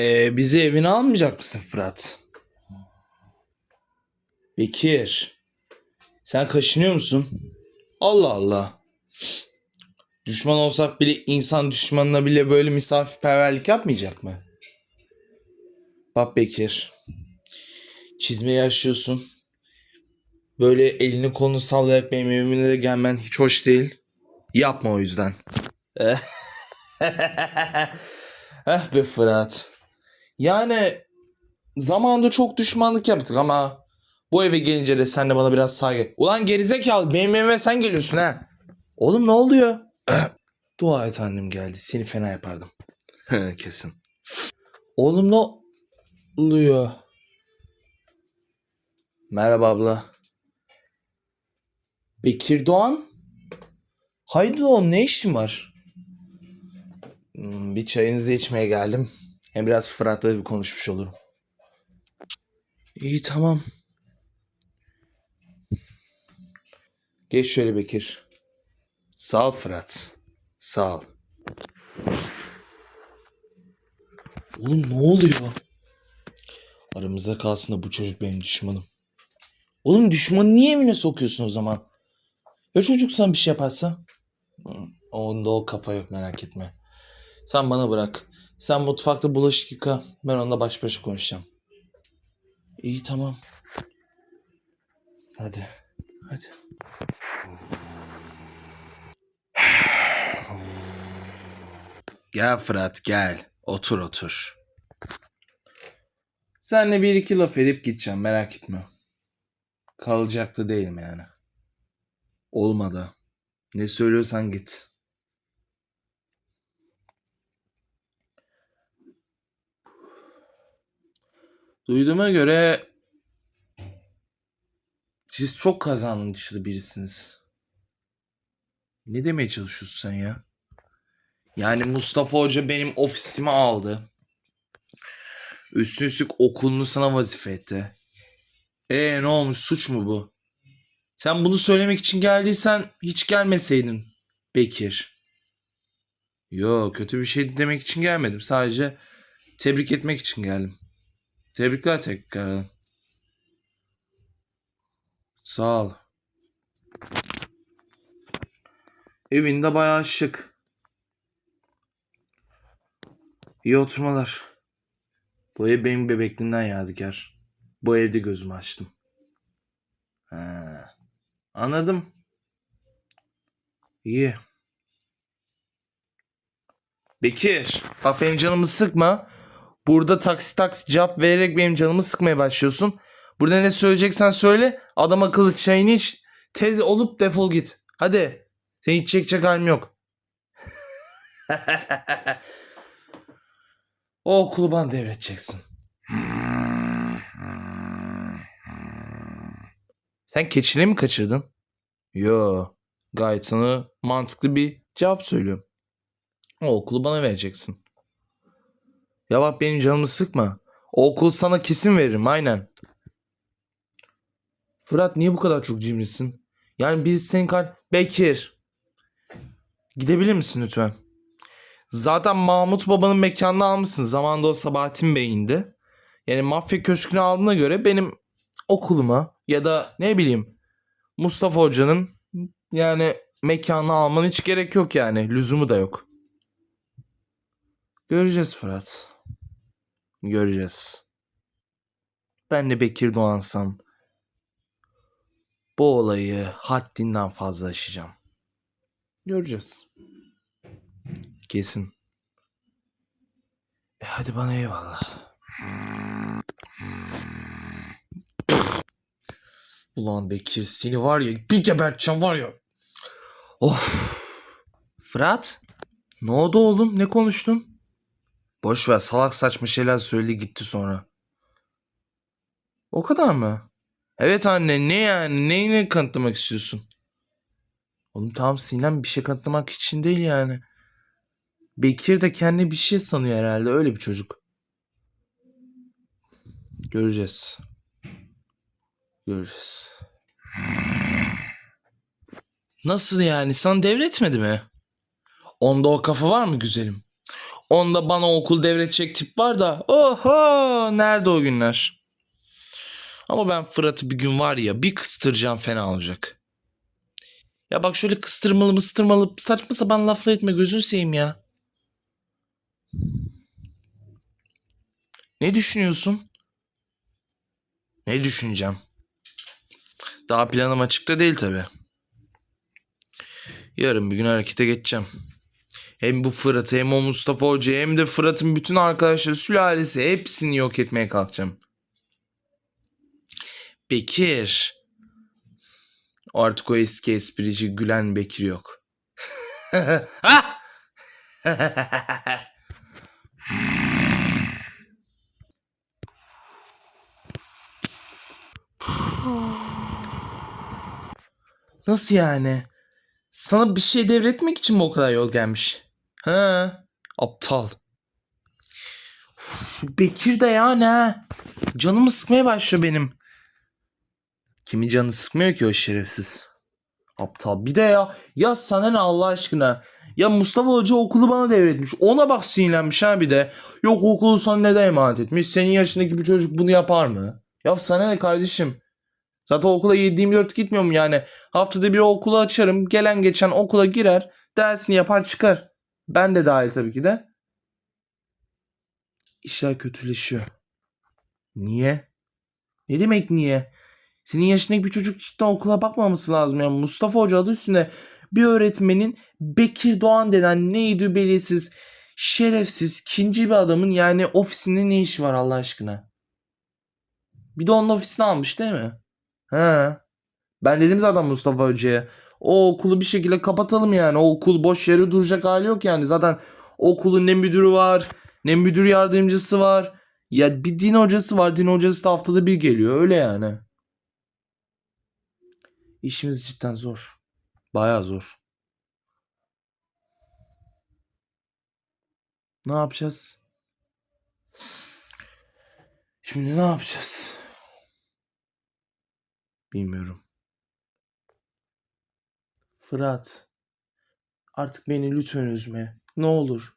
Ee, bizi evine almayacak mısın Fırat? Bekir. Sen kaşınıyor musun? Allah Allah. Düşman olsak bile insan düşmanına bile böyle misafirperverlik yapmayacak mı? Bak Bekir. Çizmeyi yaşıyorsun. Böyle elini kolunu sallayarak benim evime de gelmen hiç hoş değil. Yapma o yüzden. eh be Fırat. Yani zamanında çok düşmanlık yaptık ama bu eve gelince de sen de bana biraz saygı. Ulan gerizekalı benim evime sen geliyorsun ha. Oğlum ne oluyor? Dua et annem geldi. Seni fena yapardım. Kesin. Oğlum ne oluyor? Merhaba abla. Bekir Doğan? Haydi oğlum ne işin var? Hmm, Bir çayınızı içmeye geldim. Hem biraz Fırat'la bir konuşmuş olurum. İyi tamam. Geç şöyle Bekir. Sağ ol Fırat. Sağ ol. Oğlum ne oluyor? Aramızda kalsın da bu çocuk benim düşmanım. Oğlum düşmanı niye evine sokuyorsun o zaman? Ya çocuk sana bir şey yaparsa? Onda o kafa yok merak etme. Sen bana bırak. Sen mutfakta bulaşık yıka. Ben onunla baş başa konuşacağım. İyi tamam. Hadi. Hadi. Gel Fırat gel. Otur otur. Seninle bir iki laf edip gideceğim merak etme. Kalacak da değilim yani. Olmadı. Ne söylüyorsan git. Duyduğuma göre siz çok kazançlı birisiniz. Ne demeye çalışıyorsun sen ya? Yani Mustafa Hoca benim ofisimi aldı. Üstüne üstlük okulunu sana vazife etti. Ee ne olmuş suç mu bu? Sen bunu söylemek için geldiysen hiç gelmeseydin Bekir. Yo kötü bir şey demek için gelmedim. Sadece tebrik etmek için geldim. Tebrikler tekrar. Sağ ol. Evinde bayağı şık. İyi oturmalar. Bu ev benim bebekliğimden yadigar. Bu evde gözümü açtım. Ha, anladım. İyi. Bekir, benim canımı sıkma. Burada taksi taksi cevap vererek benim canımı sıkmaya başlıyorsun. Burada ne söyleyeceksen söyle. Adam akıllı çayını iç. Tez olup defol git. Hadi. Seni hiç çekecek halim yok. o okulu bana devredeceksin. Sen keçine mi kaçırdın? Yo. Gayet sana mantıklı bir cevap söylüyorum. O okulu bana vereceksin. Ya bak benim canımı sıkma. O okul sana kesin veririm aynen. Fırat niye bu kadar çok cimrisin? Yani biz senin kar... Bekir. Gidebilir misin lütfen? Zaten Mahmut babanın mekanını almışsın. Zamanında o Sabahattin Bey'indi. Yani mafya köşkünü aldığına göre benim okuluma ya da ne bileyim Mustafa Hoca'nın yani mekanını alman hiç gerek yok yani. Lüzumu da yok. Göreceğiz Fırat. Göreceğiz. Ben de Bekir Doğansam bu olayı haddinden fazla aşacağım. Göreceğiz. Kesin. E hadi bana eyvallah. Ulan Bekir seni var ya bir geberteceğim var ya. Of. Fırat. Ne oldu oğlum? Ne konuştun? Boş ver salak saçma şeyler söyledi gitti sonra. O kadar mı? Evet anne ne yani neyini kanıtlamak istiyorsun? Oğlum tamam Sinem bir şey kanıtlamak için değil yani. Bekir de kendi bir şey sanıyor herhalde öyle bir çocuk. Göreceğiz. Göreceğiz. Nasıl yani? Sana devretmedi mi? Onda o kafa var mı güzelim? Onda bana okul devredecek tip var da. Oho nerede o günler? Ama ben Fırat'ı bir gün var ya bir kıstıracağım fena olacak. Ya bak şöyle kıstırmalı mıstırmalı saçma sapan laflar etme gözünü seveyim ya. Ne düşünüyorsun? Ne düşüneceğim? Daha planım açıkta değil tabi. Yarın bir gün harekete geçeceğim. Hem bu Fırat'ı hem o Mustafa Hoca hem de Fırat'ın bütün arkadaşları sülalesi hepsini yok etmeye kalkacağım. Bekir. Artık o eski esprici gülen Bekir yok. Ha! Nasıl yani? Sana bir şey devretmek için mi o kadar yol gelmiş? Ha, aptal. Uf, Bekir de ya ne? Canımı sıkmaya başlıyor benim. Kimi canı sıkmıyor ki o şerefsiz? Aptal. Bir de ya ya sana ne Allah aşkına? Ya Mustafa Hoca okulu bana devretmiş. Ona bak sinirlenmiş ha bir de. Yok okulu sana neden emanet etmiş? Senin yaşındaki bir çocuk bunu yapar mı? Ya sana ne kardeşim? Zaten okula 7-24 gitmiyorum yani. Haftada bir okulu açarım. Gelen geçen okula girer. Dersini yapar çıkar. Ben de dahil tabii ki de. İşler kötüleşiyor. Niye? Ne demek niye? Senin yaşındaki bir çocuk cidden okula bakmaması lazım. Yani Mustafa Hoca adı üstünde bir öğretmenin Bekir Doğan denen neydi belirsiz şerefsiz ikinci bir adamın yani ofisinde ne işi var Allah aşkına? Bir de onun ofisini almış değil mi? He. Ben dedim zaten Mustafa Hoca'ya. O okulu bir şekilde kapatalım yani. O okul boş yere duracak hali yok yani. Zaten okulun ne müdürü var, ne müdür yardımcısı var. Ya bir din hocası var. Din hocası da haftada bir geliyor. Öyle yani. İşimiz cidden zor. Baya zor. Ne yapacağız? Şimdi ne yapacağız? Bilmiyorum. Fırat. Artık beni lütfen üzme. Ne olur.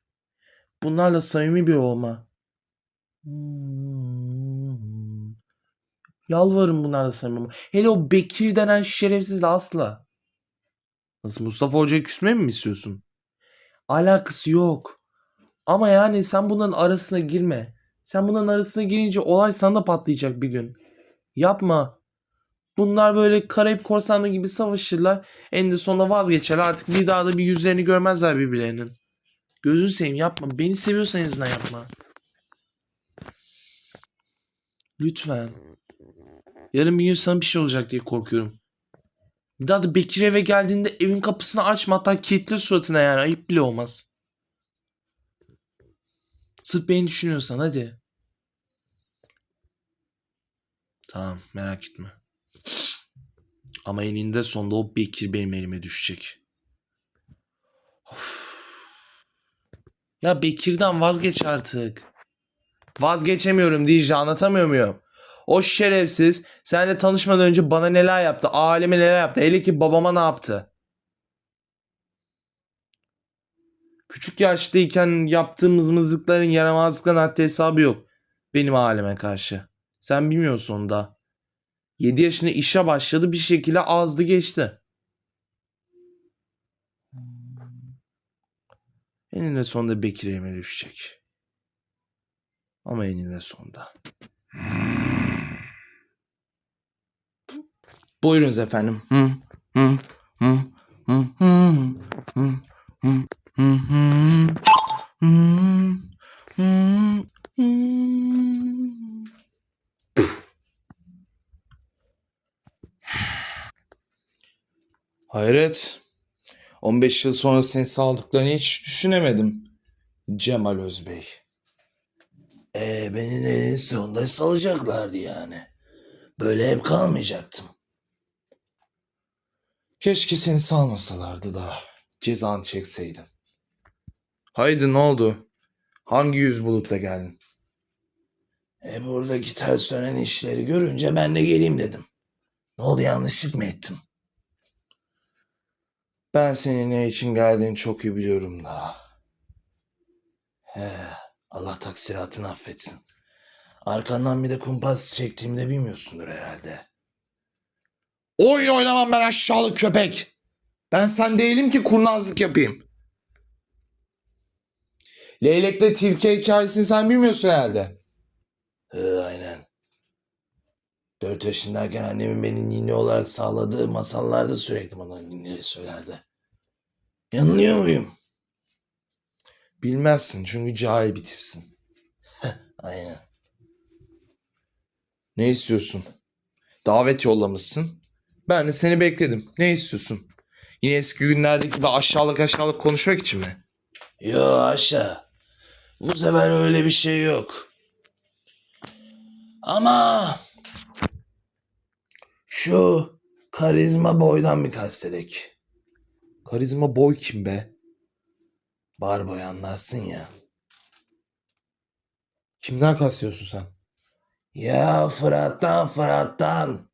Bunlarla samimi bir olma. Hmm. Bunlarla samimi olma. Hele o Bekir denen şerefsizle asla. Nasıl Mustafa Hoca'ya küsme mi istiyorsun? Alakası yok. Ama yani sen bunların arasına girme. Sen bunların arasına girince olay sana da patlayacak bir gün. Yapma. Bunlar böyle Karayip korsanlığı gibi savaşırlar. En sonunda vazgeçerler. Artık bir daha da bir yüzlerini görmezler birbirlerinin. Gözünü seveyim yapma. Beni seviyorsan en yapma. Lütfen. Yarın bir gün sana bir şey olacak diye korkuyorum. Bir daha da Bekir eve geldiğinde evin kapısını açma hatta kilitle suratına yani ayıp bile olmaz. Sırf beni düşünüyorsan hadi. Tamam merak etme. Ama eninde sonunda o Bekir benim elime düşecek. Of. Ya Bekir'den vazgeç artık. Vazgeçemiyorum Dicle anlatamıyor muyum? O şerefsiz seninle tanışmadan önce bana neler yaptı, aleme neler yaptı, hele ki babama ne yaptı. Küçük yaştayken yaptığımız mızıkların yaramazlıkların haddi hesabı yok. Benim aleme karşı. Sen bilmiyorsun da. 7 yaşında işe başladı bir şekilde azdı geçti. Eninde sonunda Bekir elime düşecek. Ama eninde sonunda. Buyurunuz efendim. Hı. Hayret. 15 yıl sonra seni saldıklarını hiç düşünemedim. Cemal Özbey. Ee, beni de sonunda salacaklardı yani. Böyle hep kalmayacaktım. Keşke seni salmasalardı da cezanı çekseydin. Haydi ne oldu? Hangi yüz bulup da geldin? E buradaki ters dönen işleri görünce ben de geleyim dedim. Ne oldu yanlışlık mı ettim? Ben senin ne için geldiğini çok iyi biliyorum da. He, Allah taksiratını affetsin. Arkandan bir de kumpas çektiğimde bilmiyorsundur herhalde. Oyun oynamam ben aşağılık köpek. Ben sen değilim ki kurnazlık yapayım. Leylekle tilki hikayesini sen bilmiyorsun herhalde. 4 yaşındayken annemin beni ninni olarak sağladığı masallarda sürekli bana ninni söylerdi. Yanılıyor muyum? Bilmezsin çünkü cahil bir tipsin. Aynen. Ne istiyorsun? Davet yollamışsın. Ben de seni bekledim. Ne istiyorsun? Yine eski günlerdeki gibi aşağılık aşağılık konuşmak için mi? Yo aşağı. Bu sefer öyle bir şey yok. Ama şu karizma boydan bir kastedek. Karizma boy kim be? Bar boy anlarsın ya. Kimden kastediyorsun sen? Ya Fırat'tan Fırat'tan.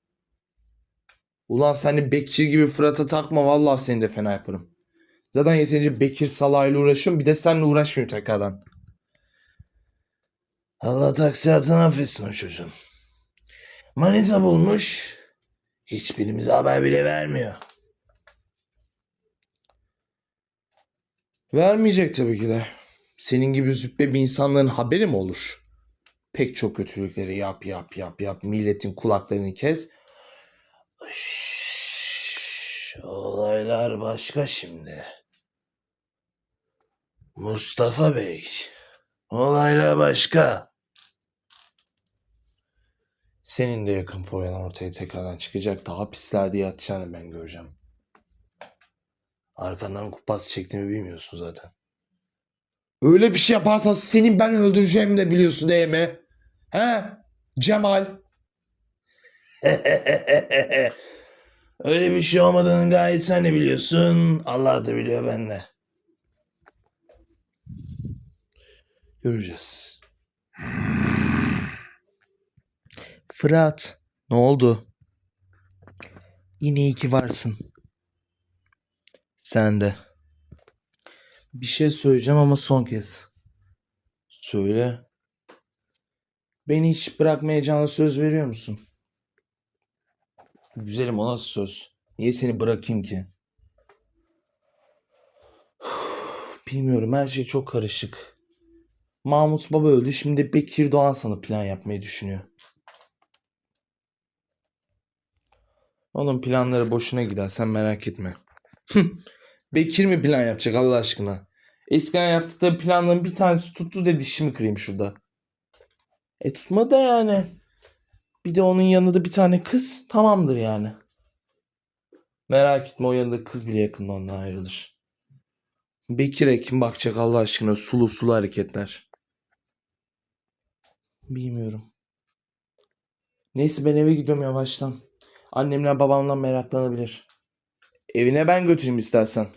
Ulan sen de Bekir gibi Fırat'a takma vallahi seni de fena yaparım. Zaten yeterince Bekir Salah'yla uğraşıyorum bir de seninle uğraşmıyorum tekrardan. Allah taksiratını affetsin o çocuğun. Manita bulmuş. Hiçbirimize haber bile vermiyor. Vermeyecek tabii ki de. Senin gibi züppe bir insanların haberi mi olur? Pek çok kötülükleri yap yap yap yap milletin kulaklarını kes. Şşş, olaylar başka şimdi. Mustafa Bey. Olaylar başka. Senin de yakın foyan ortaya tekrardan çıkacak. Daha pislerde yatacağını ben göreceğim. Arkandan kupas çektiğimi bilmiyorsun zaten. Öyle bir şey yaparsan senin ben öldüreceğimi de biliyorsun değil mi? He? Cemal. Öyle bir şey olmadığını gayet sen de biliyorsun. Allah da biliyor ben de. Göreceğiz. Fırat, ne oldu? Yine iyi ki varsın. Sen de. Bir şey söyleyeceğim ama son kez. Söyle. Beni hiç bırakmayacağına söz veriyor musun? Güzelim o nasıl söz? Niye seni bırakayım ki? Bilmiyorum her şey çok karışık. Mahmut Baba öldü. Şimdi Bekir Doğan sana plan yapmayı düşünüyor. Onun planları boşuna gider. Sen merak etme. Bekir mi plan yapacak Allah aşkına? Eskiden yaptıkları planların bir tanesi tuttu de dişimi kırayım şurada. E tutmadı da yani. Bir de onun yanında bir tane kız tamamdır yani. Merak etme o yanında kız bile yakında ondan ayrılır. Bekir'e kim bakacak Allah aşkına sulu sulu hareketler. Bilmiyorum. Neyse ben eve gidiyorum yavaştan. Annemle babamla meraklanabilir. Evine ben götüreyim istersen.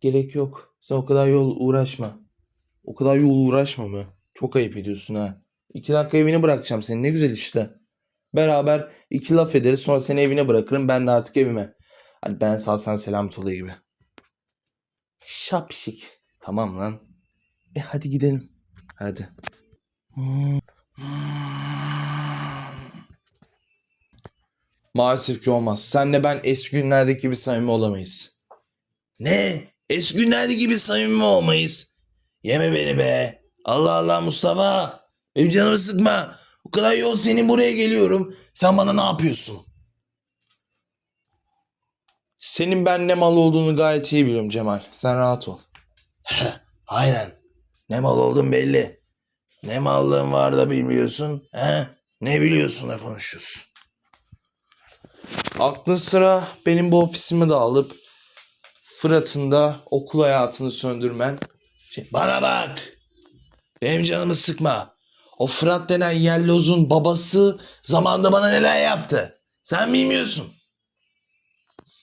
Gerek yok. Sen o kadar yol uğraşma. O kadar yol uğraşma mı? Çok ayıp ediyorsun ha. İki dakika evine bırakacağım seni. Ne güzel işte. Beraber iki laf ederiz sonra seni evine bırakırım. Ben de artık evime. Hadi ben sağ sen selamet olayı gibi. Şapşik. Tamam lan. E hadi gidelim. Hadi. Maalesef ki olmaz. Senle ben eski günlerdeki gibi samimi olamayız. Ne? Eski günlerdeki gibi samimi olmayız. Yeme beni be. Allah Allah Mustafa. Benim canımı sıkma. O kadar yol senin buraya geliyorum. Sen bana ne yapıyorsun? Senin ben ne mal olduğunu gayet iyi biliyorum Cemal. Sen rahat ol. Aynen. Ne mal oldun belli. Ne mallığın var da bilmiyorsun. He? Ne biliyorsun da konuşuyorsun. Aklı sıra benim bu ofisimi de alıp Fırat'ın da okul hayatını söndürmen. Şey, bana bak. Benim canımı sıkma. O Fırat denen yellozun babası zamanında bana neler yaptı. Sen bilmiyorsun.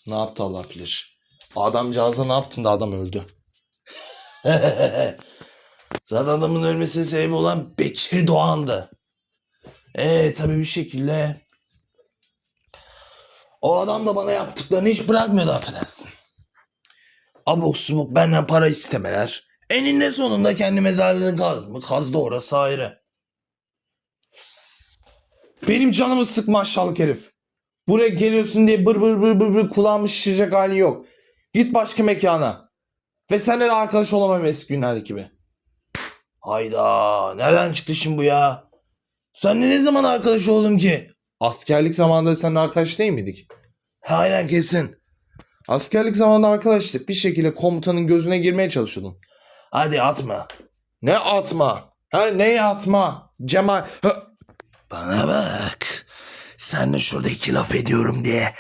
Ne yaptı Allah bilir. Adamcağıza ne yaptın da adam öldü. Zaten adamın ölmesinin sebebi olan Bekir Doğan'dı. Ee tabii bir şekilde o adam da bana yaptıklarını hiç bırakmıyordu affedersin. Abuk subuk benden para istemeler. Eninde sonunda kendi mezarlığını kaz mı? Kazdı orası ayrı. Benim canımı sıkma aşağılık herif. Buraya geliyorsun diye bır bır bır bır bır kulağımı şişirecek hali yok. Git başka mekana. Ve seninle de arkadaş olamam eski günlerdeki gibi. Hayda nereden çıktı şimdi bu ya? Seninle ne zaman arkadaş oldum ki? Askerlik zamanında seninle arkadaş değil miydik? Ha, Aynen kesin. Askerlik zamanında arkadaştık. Bir şekilde komutanın gözüne girmeye çalışıyordun. Hadi atma. Ne atma? Ha neyi atma? Cemal. Ha, Bana bak. Sen de şurada iki laf ediyorum diye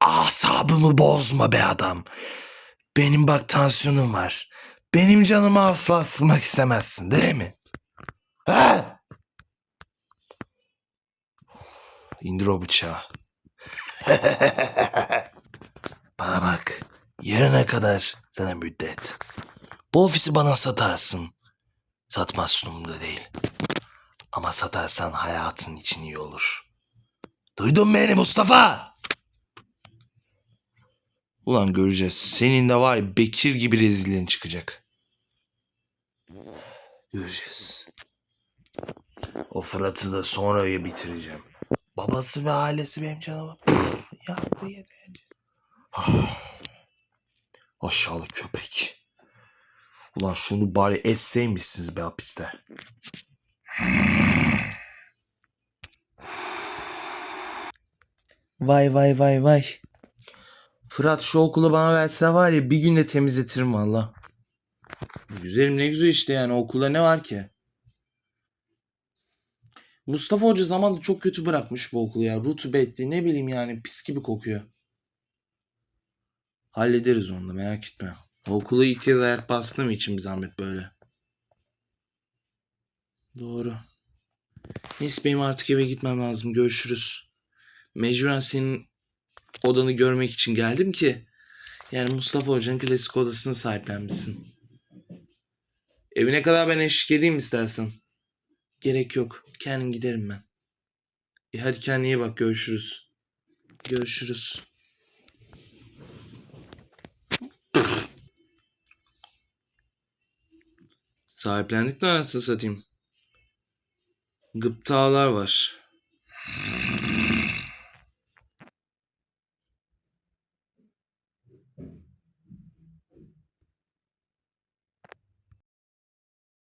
asabımı bozma be adam. Benim bak tansiyonum var. Benim canımı asla sıkmak istemezsin değil mi? Ha? İndir o bıçağı. bana bak. Yarına kadar sana müddet. Bu ofisi bana satarsın. Satmazsın umurumda değil. Ama satarsan hayatın için iyi olur. Duydun beni Mustafa? Ulan göreceğiz. Senin de var ya Bekir gibi rezilliğin çıkacak. Göreceğiz. O Fırat'ı da sonra bitireceğim. Babası ve ailesi benim canıma püf, yaptı yeterince. Aşağılık köpek. Ulan şunu bari esseymişsiniz be hapiste. Vay vay vay vay. Fırat şu okulu bana verse var ya bir günde temizletirim valla. Güzelim ne güzel işte yani okulda ne var ki? Mustafa Hoca zamanında çok kötü bırakmış bu okulu ya. Rutubetli ne bileyim yani pis gibi kokuyor. Hallederiz onu da merak etme. Okula ilk kez ayak bastığım için bir zahmet böyle. Doğru. Neyse benim artık eve gitmem lazım. Görüşürüz. Mecburen senin odanı görmek için geldim ki yani Mustafa Hoca'nın klasik odasını sahiplenmişsin. Evine kadar ben eşlik edeyim istersen. Gerek yok. Kendim giderim ben. E hadi kendine iyi bak. Görüşürüz. Görüşürüz. Sahiplendik de anasını satayım. Gıptalar var.